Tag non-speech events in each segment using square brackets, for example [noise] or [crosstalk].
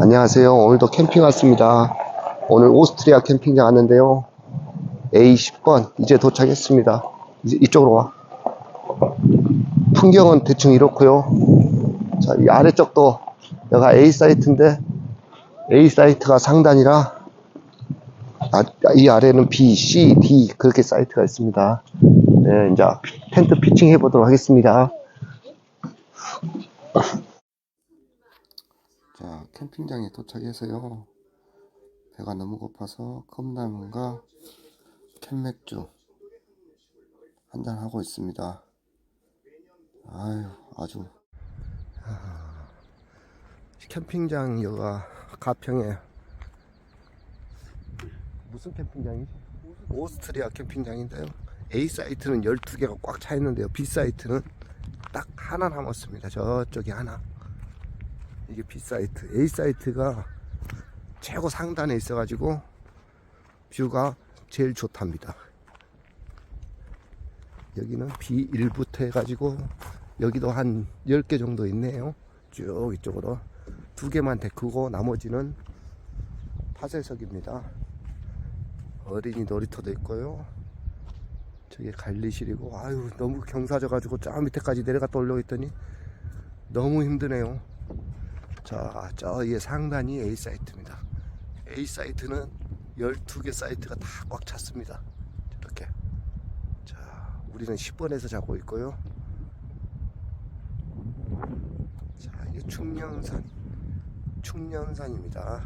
안녕하세요. 오늘도 캠핑 왔습니다. 오늘 오스트리아 캠핑장 왔는데요. A10번 이제 도착했습니다. 이제 이쪽으로 와. 풍경은 대충 이렇고요. 자, 이 아래쪽도 여기가 A 사이트인데 A 사이트가 상단이라 아, 이 아래는 B, C, D 그렇게 사이트가 있습니다. 네, 이제 텐트 피칭 해보도록 하겠습니다. 자, 캠핑장에 도착해서요. 배가 너무 고파서 컵라면과 캔맥주 한잔 하고 있습니다. 아유, 아주. 아, 캠핑장 여가 가평에 무슨 캠핑장이지? 오스트리아 캠핑장인데요. A 사이트는 12개가 꽉 차 있는데요. B 사이트는 딱 하나 남았습니다. 저쪽에 하나. 이게 B 사이트. A 사이트가 최고 상단에 있어가지고 뷰가 제일 좋답니다. 여기는 B1부터 해가지고 여기도 한 10개 정도 있네요. 쭉 이쪽으로. 두 개만 데크고 나머지는 파쇄석입니다. 어린이 놀이터도 있고요. 저게 관리실이고, 아유, 너무 경사져가지고 저 밑에까지 내려갔다 올려고 했더니 너무 힘드네요. 자, 저 위에 상단이 A 사이트입니다. A 사이트는 12개 사이트가 다 꽉 찼습니다. 이렇게. 자, 우리는 10번에서 자고 있고요. 자, 이게 충령산. 충령산입니다.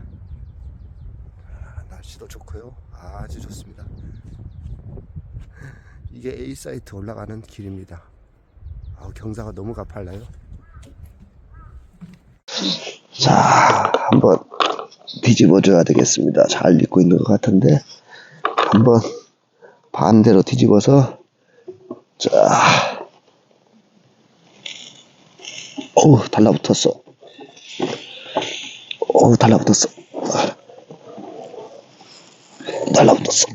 아, 날씨도 좋고요. 아주 좋습니다. 이게 A 사이트 올라가는 길입니다. 아, 경사가 너무 가팔라요. 자, 한번 뒤집어 줘야 되겠습니다. 잘 익고 있는 것 같은데 한번 반대로 뒤집어서 자, 어우 달라붙었어. 어우 달라붙었어. 달라붙었어.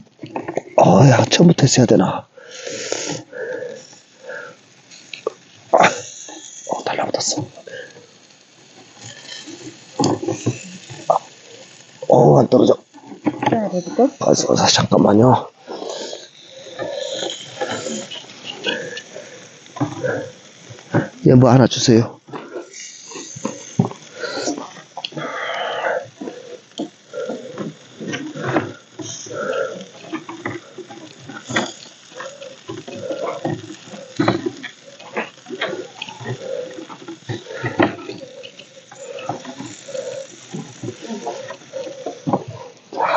어야 처음부터 했어야 되나? 아, 어 달라붙었어. 어우 안 떨어져. 더 줄까? 아, 잠깐만요. 예, 뭐 하나 주세요.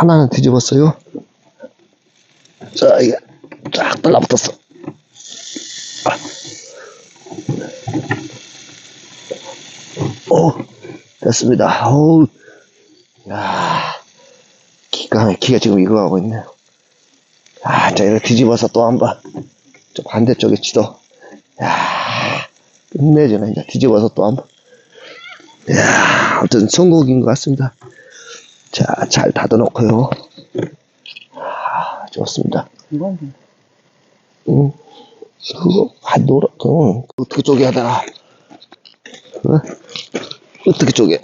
하나는 뒤집었어요. 자, 이게 쫙 달라붙었어. 오, 됐습니다. 어우, 야, 기가 막히게 지금 이거 하고 있네요. 아, 자, 이렇게 뒤집어서 또 한 번. 저 반대쪽에 치도. 야, 끝내주네. 이제 뒤집어서 또 한 번. 야, 아무튼 성공인 것 같습니다. 자, 잘 닫아놓고요. 아, 좋습니다. 이건 응. 그거, 아, 노라, 응. 어떻게 쪼개야 되나? 어? 어떻게 쪼개?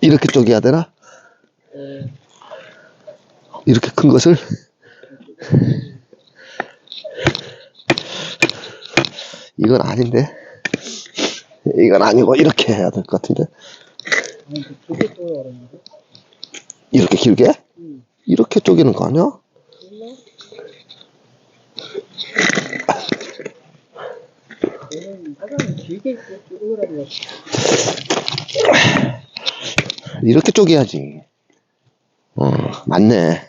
이렇게 쪼개야 되나? 이렇게 큰 것을? 이건 아닌데? 이건 아니고, 이렇게 해야 될 것 같은데? 이렇게 길게? 응. 이렇게 쪼개는 거 아니야? 이렇게 쪼개야지. 어, 맞네.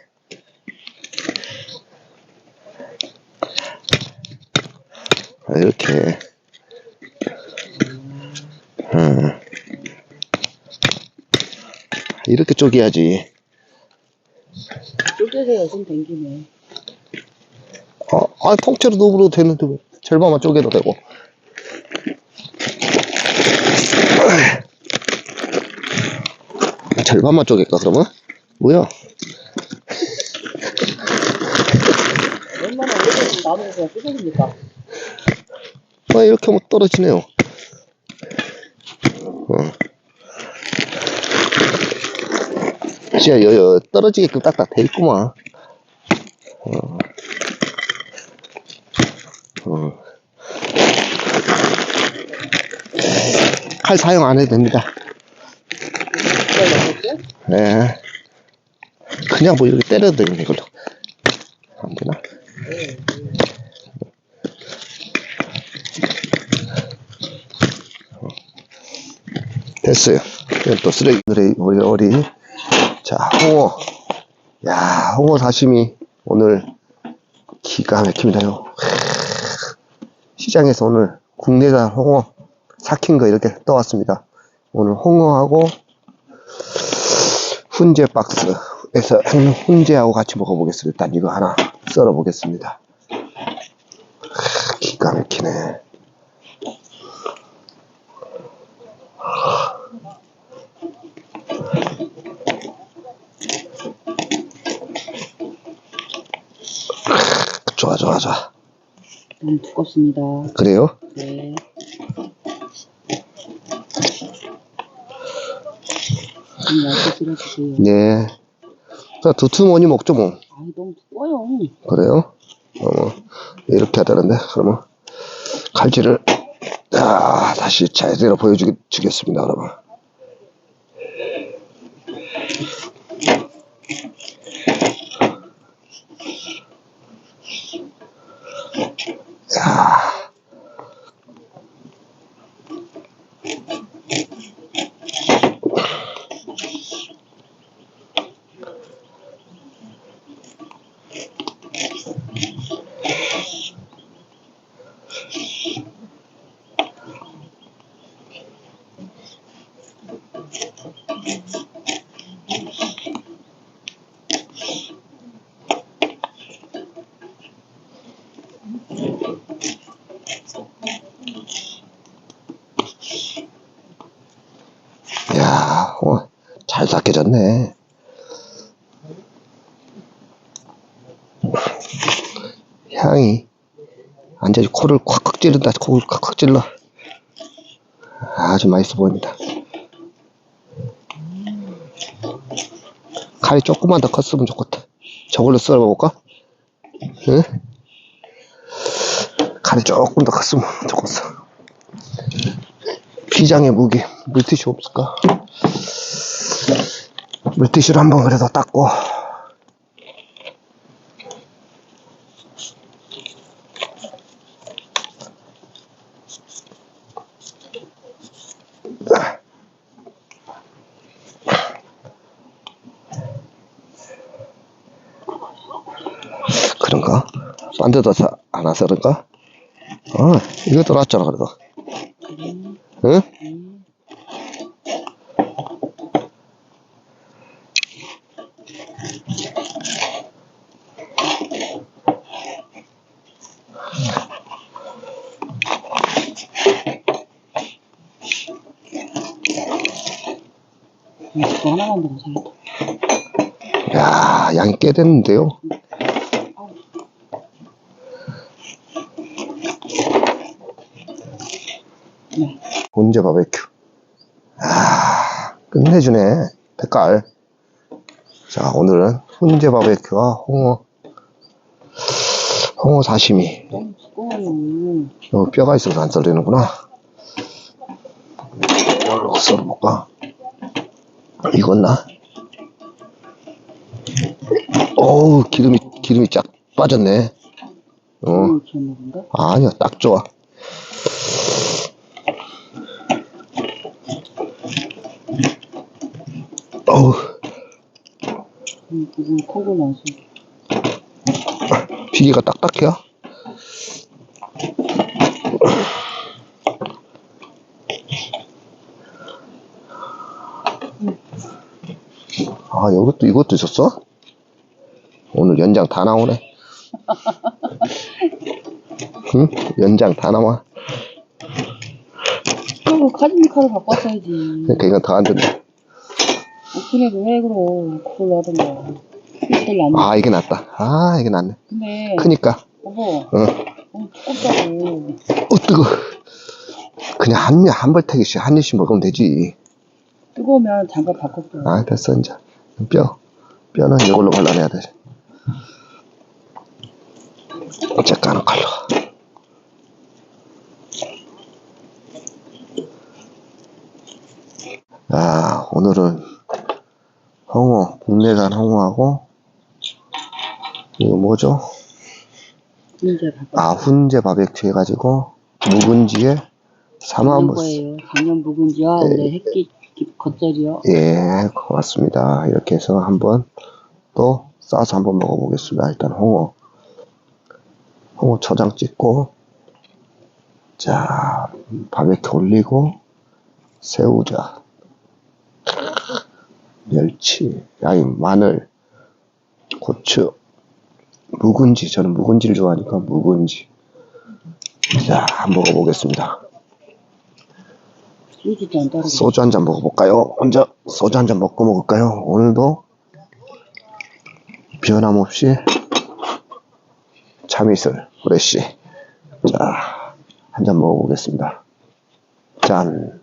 아, 이렇게. 어. 이렇게 쪼개야지. 쪼개서 여좀 댕기네 어, 아, 통째로 넣어도 되는데 왜. 절반만 쪼개도 되고. 절반만 쪼갤까, 그러면? 뭐야? 얼마나 오래 나무에서 뜯어집니까? 아, 이렇게 하면 떨어지네요. 어. 진짜 여, 여, 떨어지게끔 딱딱 돼 있구만. 어. 어. 칼 사용 안 해도 됩니다. 예. 그냥 뭐 이렇게 때려도 되는 걸로. 안 되나? 됐어요. 또 쓰레기, 우리, 우리. 자, 홍어. 야, 홍어 사심이 오늘 기가 막힙니다요. 시장에서 오늘 국내산 홍어 삭힌 거 이렇게 떠왔습니다. 오늘 홍어하고 훈제 박스에서 한 훈제하고 같이 먹어보겠습니다. 일단 이거 하나 썰어 보겠습니다. 기가 막히네. 좋아, 좋아, 좋아. 너무 두껍습니다. 그래요? 네. 좀 얇게 썰어주세요. 네. 자, 두툼하니 먹죠, 뭐. 아이, 너무 두꺼워요. 그래요? 어, 이렇게 하다는데, 그러면, 칼질을, 아, 다시 제대로 보여주겠습니다, 그러면. 야 야, 어, 잘 삭혀졌네. 향이 완전히 코를 콱콱 찌른다. 코를 콱콱 찔러. 아주 맛있어 보입니다. 칼이 조금만 더 컸으면 좋겠다. 저걸로 썰어볼까? 응? 칼이 조금 더 컸으면 좋겠어. 비장의 무기, 물티슈 없을까? 물티슈를 한번 그래도 닦고. 그런가? 딴 데도 사, 안 와서 그런가? 어, 이것도 낫잖아, 그래도. 응? 음, 음, 그거 하나만 더 사겠다. 됐는데요? 네. 혼자 바베큐. 아, 끝내주네. 색깔. 자, 오늘은 훈제 바베큐와 홍어, 홍어 사시미. 어, 뼈가 있어서 안 썰리는구나. 이걸로 썰어볼까? 익었나? 어우, 기름이, 기름이 쫙 빠졌네. 어, 음? 아니야, 딱 좋아. 어우, 음, 써. 비계가 딱딱해요? 아, 이것도, 이것도 있었어? 오늘 연장 다 나오네. [laughs] 응? 연장 다 나와. 그리고 카드니 카드 갖고 왔어야지. 그러니까 이건 더안 된다. 오픈해도 해, 그럼. 그걸로 하던가. 안. 아, 이게 낫다. 아, 이게 낫네. 근데, 크니까. 여보, 응. 너무 두껍다고. 어, 뜨거. 그냥 한, 입- 한 벌태기씩 한 입씩 먹으면 되지. 뜨거우면 장갑 바꿨어. 아, 됐어, 이제. 뼈. 뼈는 이걸로 발라내야 돼. 까는 걸로. 아, 오늘은 홍어, 국내산 홍어하고, 이거 뭐죠? 아, 훈제 바베큐 해가지고, 묵은지에 작년 무 거예요. 작년 묵은지와 올해 햇기 겉절이요. 예, 고맙습니다. 이렇게 해서 한번 또 싸서 한번 먹어보겠습니다. 일단 홍어. 홍어 초장 찍고, 자, 바베큐 올리고, 새우자, 멸치, 야임, 마늘, 고추, 묵은지. 저는 묵은지를 좋아하니까 묵은지. 자, 먹어보겠습니다. 소주 한 잔 먹어볼까요? 먼저 소주 한 잔 먹고 먹을까요? 오늘도 변함없이 참이슬 후레쉬 자, 한 잔 먹어보겠습니다. 짠.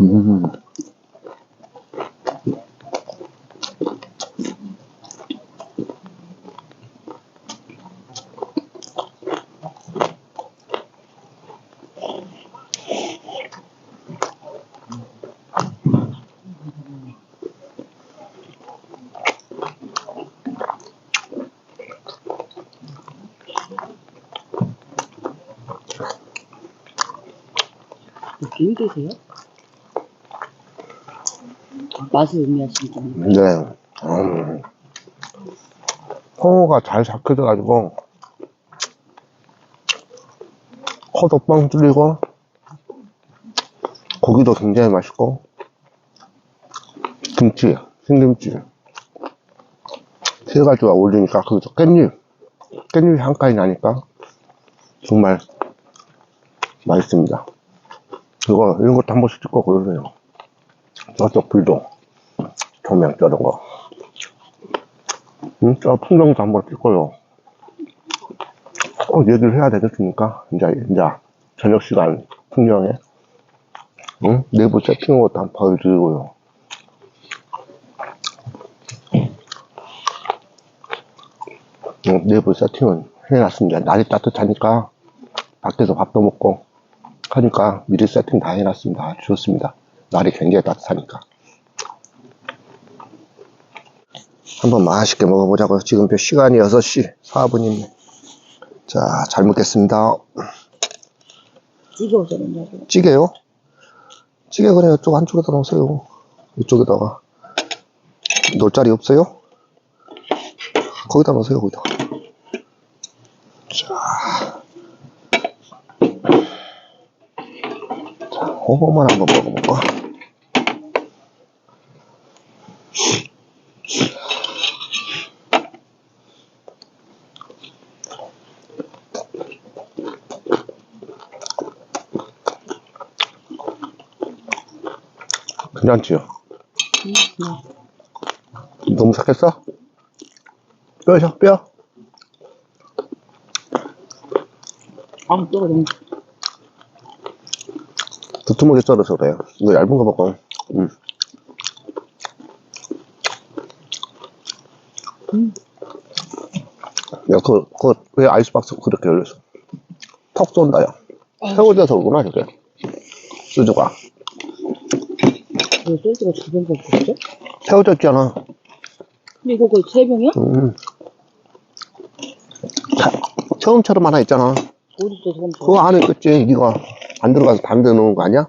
음. 느낌이 드세요? 맛을 의미하시는 분. 네. 음. 홍어가 잘 삭혀져가지고 코도 뻥 뚫리고 고기도 굉장히 맛있고 김치, 신김치 세 가지가 어울리니까 거기서 깻잎 깻잎 향까지 나니까 정말 맛있습니다 이거 이런 것도 한 번씩 찍고 그러세요 저쪽 불도 조명 저런 거. 응? 저 풍경도 한번 찍고요. 꼭 얘기를 해야 되겠습니까? 이제, 이제, 저녁 시간 풍경에. 응? 내부 세팅한 것도 한번 보여드리고요. 응, 내부 세팅은 해놨습니다. 날이 따뜻하니까 밖에서 밥도 먹고 하니까 미리 세팅 다 해놨습니다. 아주 좋습니다. 날이 굉장히 따뜻하니까. 한번 맛있게 먹어보자고요. 지금 몇 시간이 6시 4분입니다. 자, 잘 먹겠습니다. 찌개 오셨는데. 찌개요? 찌개 그냥 이쪽 한쪽에다 놓으세요. 이쪽에다가. 놀 자리 없어요? 거기다 놓으세요, 거기다. 자. 자, 호호만 한번 먹어볼까? 괜찮지요? 너무 삭혔어? 뼈죠, 뼈? 아, 또 너무. 두툼하게 썰어서 그래요. 이거 얇은 거 먹어. 음. 음. 야, 그, 그, 왜 아이스박스 그렇게 열렸어? 턱 쏜다, 야. 세워져서 오구나, 저게. 수주가. 왜 소주가 두병 먹었어? 세워졌잖아. 근데 이거 거의 세 병이야? 음. 자, 처음처럼 하나 있잖아. 어딨어, 저건 저. 그거 안에 있겠지. 네가 안 들어가서 담배 넣은 거 아니야?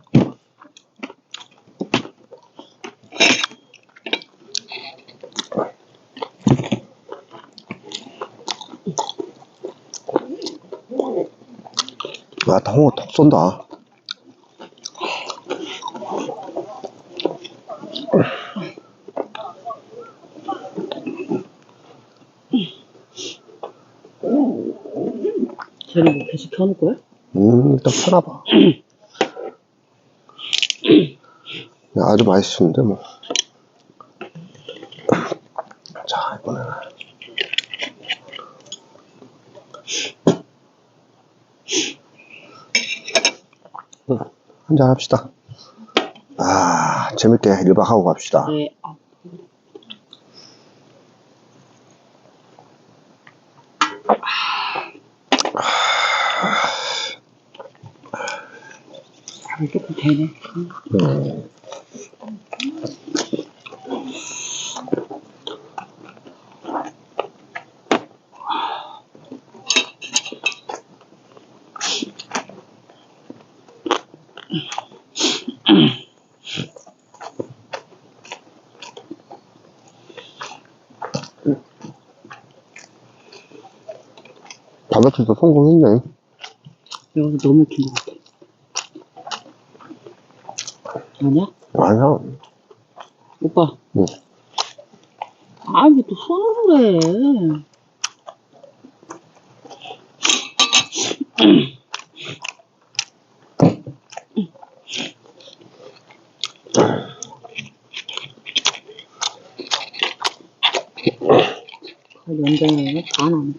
와, 당호 톡 쏜다. 쟤는 뭐 계속 켜놓을 거야? 음, 일단 펴나봐. 아주 맛있는데, 뭐. 자, 이번에는. 음, 한잔 합시다. 아, 재밌게 1박 하고 갑시다. 네. 되네. 바베큐도 성공했네. 여기서 너무 긴것 같아. 아니야? 아니야. 오빠. 응. [laughs] 아, 왜또 손으로 해? 연장을 다 나네,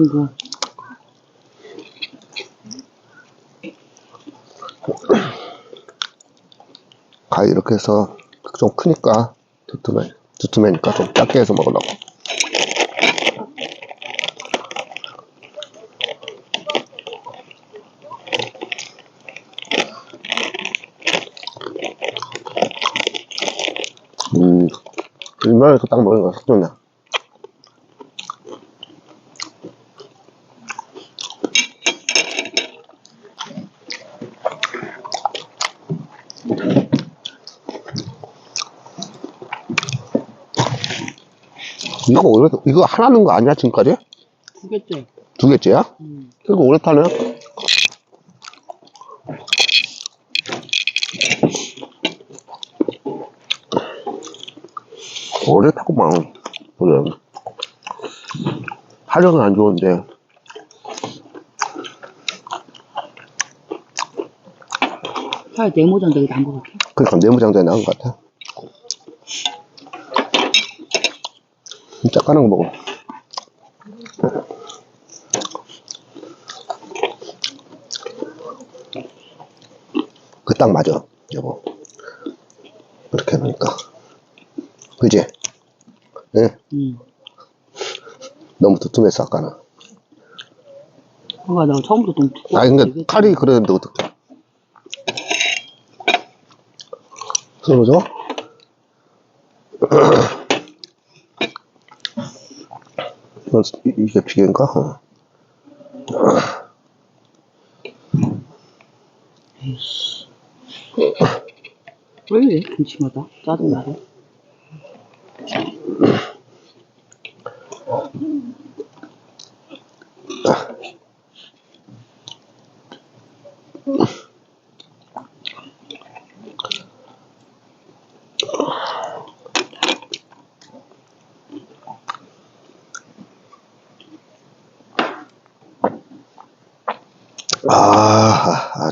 이거. 가위 이렇게 해서 좀 크니까 두툼해 두툼해니까 좀 작게 해서 먹으려고 음 일반에서 딱 먹는 거 좋냐 이거 오래 이거 하나 넣은 거 아니야 지금까지 두 개째. 두 개째야 음. 이거 오래 타네 오래 타고만 그래 화력은 안 좋은데 차라리 되게 나은 것 같아. 그러니까 내무장자에 나은 것 같아 진짜 까는 거 먹어 그 딱 맞아 여보 그렇게 해놓으니까 그지? 예? 음. 너무 두툼해서 아까는 뭔가 내가 처음부터 너무 두꺼워. 아니 근데 칼이 그랬는데 어떡해 쓰러져? 이건 이- 이게 비계인가? 어. 왜 이래? 김치마다 짜증나게.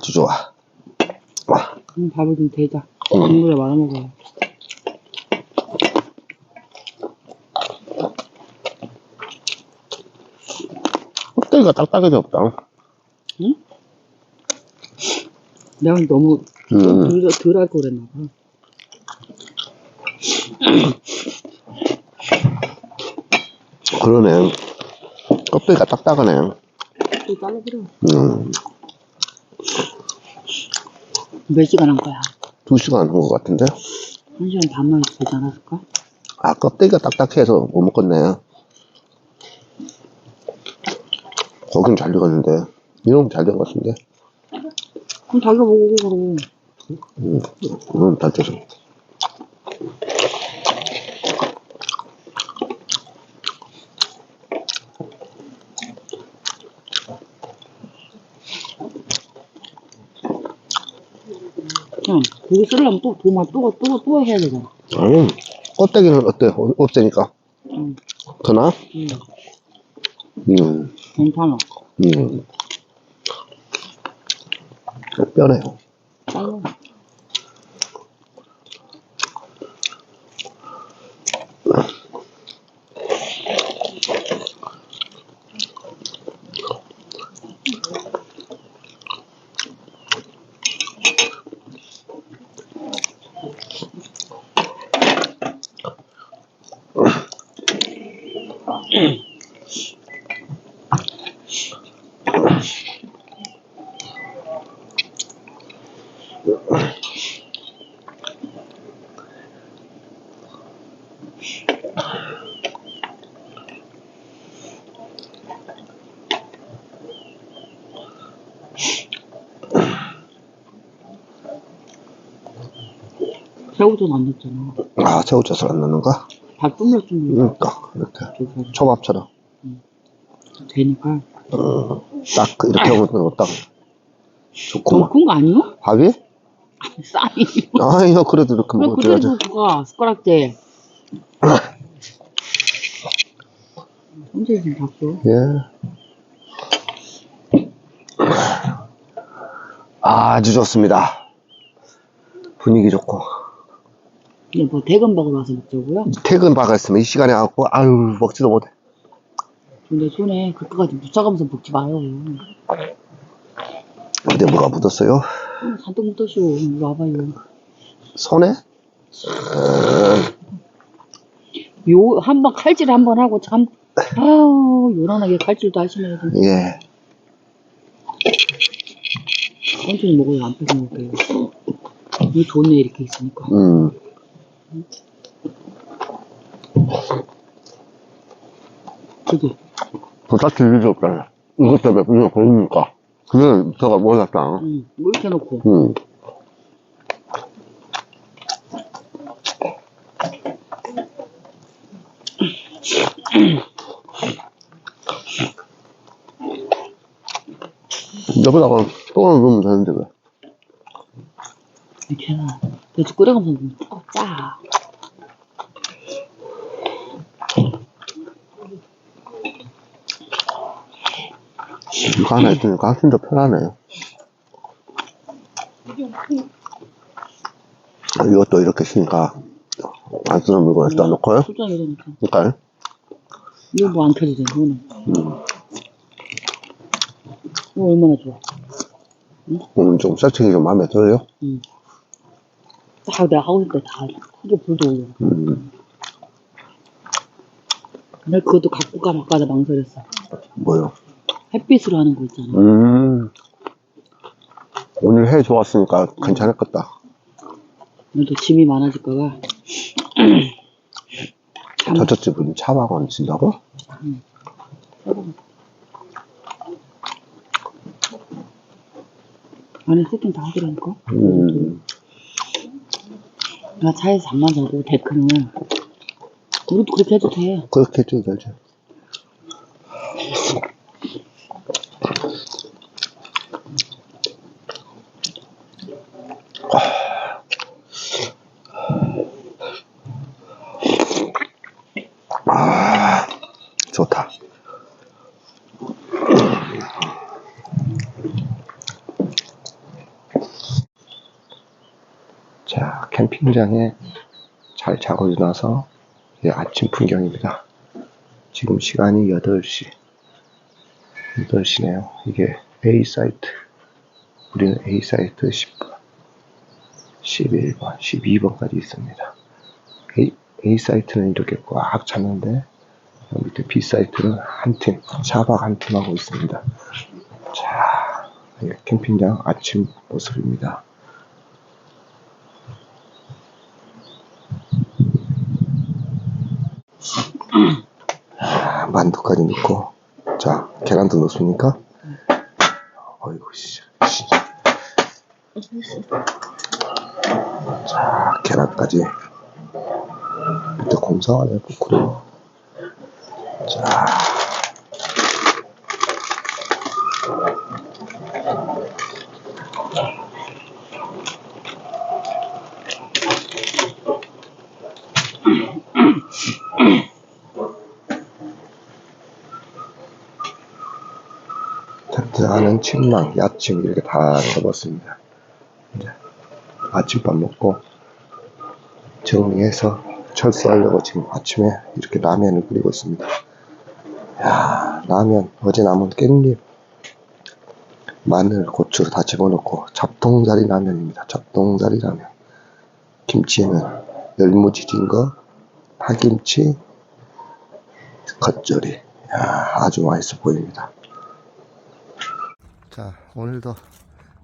아, 아주 좋아. 와, 그럼 밥을 좀 대자. 음. 국물에 말아 먹어요. 껍데기가 딱딱해져 없다. 응? 내가 너무 음. 덜, 덜할 거 그랬나 봐. 그러네. 껍데기가 딱딱하네. 또 잘라버려. 음, 몇 시간 한 거야? 두 시간 한 것 같은데? 한 시간 반만 되지 않았을까? 아, 껍데기가 딱딱해서 못 먹겠네. 거긴 잘 익었는데. 이놈 잘된 것 같은데. 그럼 자기가 먹고 그럼. 음, 이놈 잘 돼서. 응. 고기 썰려면 또 도마 또, 또, 또 해야 되잖아. 아니, 껍데기는 어때? 어- 없으니까. 응, 더 나아? 응. 음, 괜찮아. 음. 뼈네요. 새우젓 안 넣었잖아. 아, 새우젓을 안 넣는가? 다 쭈물쭈물 그러니까, 이렇게. 저기 초밥처럼. 되니까. 음, 딱, 이렇게 하면 딱. 너무 좋구만. 큰거 아니요? 밥이? 쌀이. 아니요, 그래도 이렇게 왜 먹어줘야지. 그래도 그거 숟가락째. 언제 좀 바꿔? 예. 아주 좋습니다. 분위기 좋고. 근데 뭐 대건 먹으러 와서 먹자고요? 퇴근 있으면 이 시간에 하고, 아유, 먹지도 못해. 근데 손에 그까지 묻혀가면서 먹지 마요. 근데 뭐가 묻었어요? 손에 잔뜩 묻으시오. 이리 와봐요. 손에? 요, 한 번 칼질 한 번 하고 참, 아우, 요란하게 칼질도 하시네. 좀 예. 천천히 먹어요. 안 뺏어 먹게요. 이 좋네, 이렇게 있으니까. 음. 그게. 부탁 드리지 없잖아. 이것 때문에 그냥 보이니까. 그냥 제가 몰랐다. 응, 뭐 이렇게 해놓고. 음. 여기다가 또 넣으면 되는데 왜? 해놔. 그래서 끓여가면서 또 짜. 이거 하나 있으니까 훨씬 더 편하네. 이것도 이렇게 쓰니까 안 쓰는 물건에 써놓고요. 소장 이러니까. 그러니까 이거 뭐안 켜지잖아, 이거는. 음, 이거 얼마나 좋아. 오늘 좀 세팅이 좀 마음에 들어요. 응. 딱 내가 하고 싶을 때다 크게 불도 올려. 음, 나 그것도 갖고 가 말까 하 망설였어. 뭐요? 햇빛으로 하는 거 있잖아. 음, 오늘 해 좋았으니까 괜찮았겠다. 너도 짐이 많아질까봐. [clears throat] 저쪽 집은 차박원 쓴다고? 안에 세팅 다 하더라니까. 음, 나 차에서 잠만 자고 데크는 우리도 그렇게 해도 돼. 그렇게 해줘도 되지. 아, 좋다. 자, 캠핑장에 잘 자고 일어나서 예, 아침 풍경입니다. 지금 시간이 8시. 8시네요. 이게 A 사이트. 우리는 A 사이트 10번, 11번, 12번까지 있습니다. A, A 사이트는 이렇게 꽉 찼는데, 여기 밑에 B 사이트는 한 팀, 차박 한 팀 하고 있습니다. 자, 예, 캠핑장 아침 모습입니다. 아, 만두까지 넣고 자 계란도 넣습니까? 어이구 씨. 씨. 자 계란까지 밑에 공사하네 부끄러워 자 많은 침낭, 야침 이렇게 다 접었습니다. 이제 아침밥 먹고 정리해서 철수하려고 지금 아침에 이렇게 라면을 끓이고 있습니다. 야 라면 어제 남은 깻잎 마늘 고추를 다 집어넣고 잡동자리 라면입니다. 잡동자리 라면 김치에는 열무지 진 거 파김치 겉절이 야, 아주 맛있어 보입니다. 자 오늘도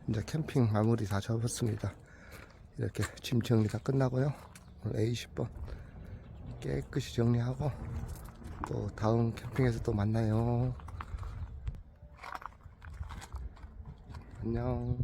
이제 캠핑 마무리 다 접었습니다. 이렇게 짐 정리 다 끝나고요. 오늘 A10번 깨끗이 정리하고 또 다음 캠핑에서 또 만나요. 안녕.